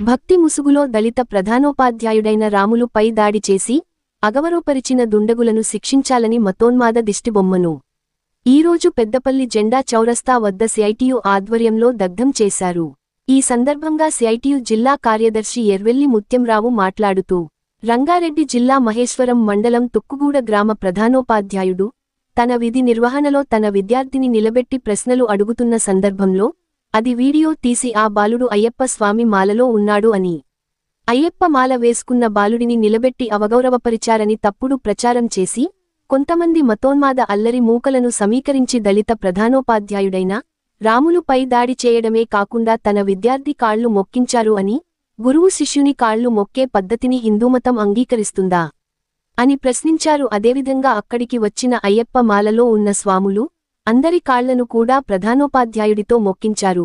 భక్తి ముసుగులో దళిత ప్రధానోపాధ్యాయుడైన రాములుపై దాడి చేసి అగవరోపరిచిన దుండగులను శిక్షించాలని మతోన్మాద దిష్టిబొమ్మను ఈరోజు పెద్దపల్లి జెండా చౌరస్తా వద్ద సిఐటియు ఆధ్వర్యంలో దగ్ధం చేశారు. ఈ సందర్భంగా సిఐటియు జిల్లా కార్యదర్శి ఎర్వెల్లి ముత్యంరావు మాట్లాడుతూ రంగారెడ్డి జిల్లా మహేశ్వరం మండలం తుక్కుగూడ గ్రామ ప్రధానోపాధ్యాయుడు తన విధి నిర్వహణలో తన విద్యార్థిని నిలబెట్టి ప్రశ్నలు అడుగుతున్న సందర్భంలో అది వీడియో తీసి ఆ బాలుడు అయ్యప్ప స్వామి మాలలో ఉన్నాడు అని. అయ్యప్ప మాల వేసుకున్న బాలుడిని నిలబెట్టి అవగౌరవపరిచారని తప్పుడు ప్రచారం చేసి కొంతమంది మతోన్మాద అల్లరి మూకలను సమీకరించి దళిత ప్రధానోపాధ్యాయుడైన రాములుపై దాడి చేయడమే కాకుండా తన విద్యార్థి కాళ్ళు మొక్కించారు అని గురువు శిష్యుని కాళ్ళు మొక్కే పద్ధతిని హిందూమతం అంగీకరిస్తుందా? అని ప్రశ్నించారు. అదేవిధంగా అక్కడికి వచ్చిన అయ్యప్ప మాలలో ఉన్న స్వాములు అందరి కాళ్ళను కూడా ప్రధానోపాధ్యాయుడితో మొక్కించారు.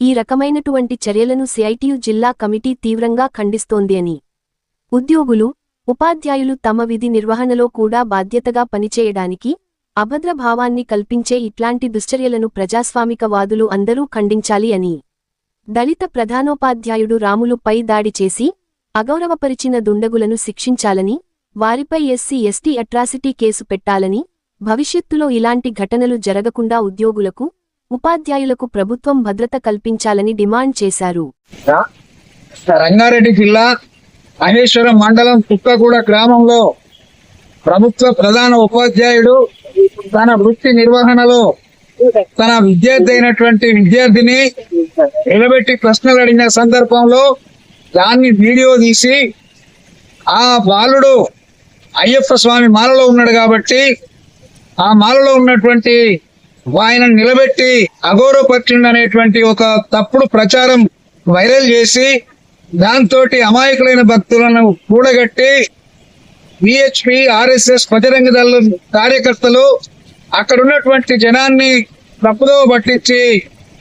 ఈ రకమైనటువంటి చర్యలను సిఐటియు జిల్లా కమిటీ తీవ్రంగా ఖండిస్తోంది అని. ఉద్యోగులు ఉపాధ్యాయులు తమ విధి నిర్వహణలో కూడా బాధ్యతగా పనిచేయడానికి అభద్రభావాన్ని కల్పించే ఇట్లాంటి దుశ్చర్యలను ప్రజాస్వామికవాదులు అందరూ ఖండించాలి అని. దళిత ప్రధానోపాధ్యాయుడు రాములుపై దాడి చేసి అగౌరవపరిచిన దుండగులను శిక్షించాలని వారిపై ఎస్సీ ఎస్టీ అట్రాసిటీ కేసు పెట్టాలని భవిష్యత్తులో ఇలాంటి ఘటనలు జరగకుండా ఉద్యోగులకు ఉపాధ్యాయులకు ప్రభుత్వం భద్రత కల్పించాలని డిమాండ్ చేశారు. రంగారెడ్డి జిల్లా మహేశ్వరం మండలం కుక్కగూడ గ్రామంలో ప్రభుత్వ ప్రధాన ఉపాధ్యాయుడు తన వృత్తి నిర్వహణలో తన విద్యార్థి అయినటువంటి విద్యార్థిని నిలబెట్టి ప్రశ్నలు అడిగిన సందర్భంలో దాన్ని వీడియో తీసి ఆ బాలుడు అయ్యప్ప స్వామి మాలలో ఉన్నాడు కాబట్టి ఆ మాలలో ఉన్నటువంటి ఆయన నిలబెట్టి అగౌరవపరిచిండు అనేటువంటి ఒక తప్పుడు ప్రచారం వైరల్ చేసి దాంతో అమాయకులైన భక్తులను కూడగట్టి విహెచ్పి ఆర్ఎస్ఎస్ బజరంగ దళ కార్యకర్తలు అక్కడ ఉన్నటువంటి జనాన్ని తప్పుదో పట్టించి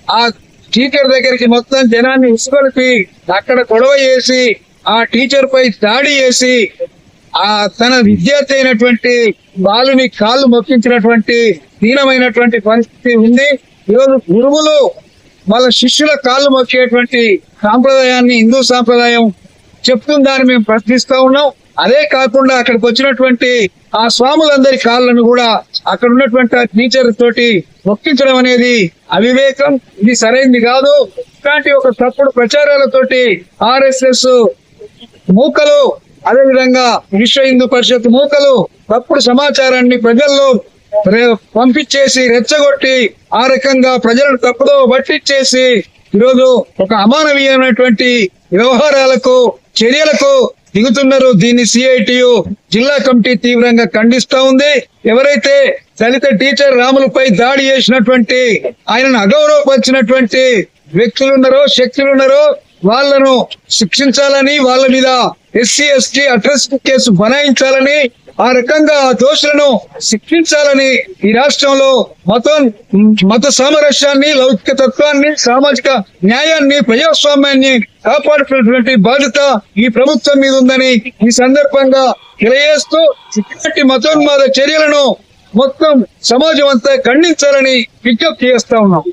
ఆ టీచర్ దగ్గరికి మొత్తం జనాన్ని ఉసుగొలిపి అక్కడ గొడవ చేసి ఆ టీచర్ పై దాడి చేసి ఆ తన విద్యార్థి అయినటువంటి బాలుని కాళ్ళు మొక్కించినటువంటి దీనమైనటువంటి పరిస్థితి ఉంది. ఈరోజు గురువులు వాళ్ళ శిష్యుల కాళ్ళు మొక్కేటువంటి సాంప్రదాయాన్ని హిందూ సాంప్రదాయం చెప్తుందని మేము ప్రశ్నిస్తా ఉన్నాం. అదే కాకుండా అక్కడికి వచ్చినటువంటి ఆ స్వాములందరి కాళ్ళను కూడా అక్కడ ఉన్నటువంటి ఆ టీచర్ తోటి మొక్కించడం అనేది అవివేకం. ఇది సరైనది కాదు. ఇలాంటి ఒక తప్పుడు ప్రచారాలతోటి ఆర్ఎస్ఎస్ మూకలు అదేవిధంగా విశ్వ హిందూ పరిషత్ మూకలు తప్పుడు సమాచారాన్ని ప్రజల్లో ప్రే- పంపించేసి రెచ్చగొట్టి ఆ రకంగా ప్రజలను తప్పుదో పట్టించేసి ఈరోజు ఒక అమానవీయమైనటువంటి వ్యవహారాలకు చర్యలకు దిగుతున్నారు. దీన్ని సిఐటియు జిల్లా కమిటీ తీవ్రంగా ఖండిస్తా ఉంది. ఎవరైతే దళిత టీచర్ రాములపై దాడి చేసినటువంటి ఆయనను అగౌరవపరిచినటువంటి వ్యక్తులు ఉన్నారో వాళ్ళను వాళ్ళను శిక్షించాలని వాళ్ళ మీద ఎస్సీ ఎస్టీ అడ్రస్ కేసు బనాయించాలని ఆ రకంగా ఆ దోషులను శిక్షించాలని ఈ రాష్ట్రంలో మతం మత సామరస్యాన్ని లౌకిక తత్వాన్ని సామాజిక న్యాయాన్ని ప్రజాస్వామ్యాన్ని కాపాడుతున్నటువంటి బాధ్యత ఈ ప్రభుత్వం మీద ఉందని ఈ సందర్భంగా తెలియజేస్తూ ఇటువంటి మతోన్మాద చర్యలను మొత్తం సమాజం అంతా ఖండించాలని విజ్ఞప్తి చేస్తా ఉన్నాం.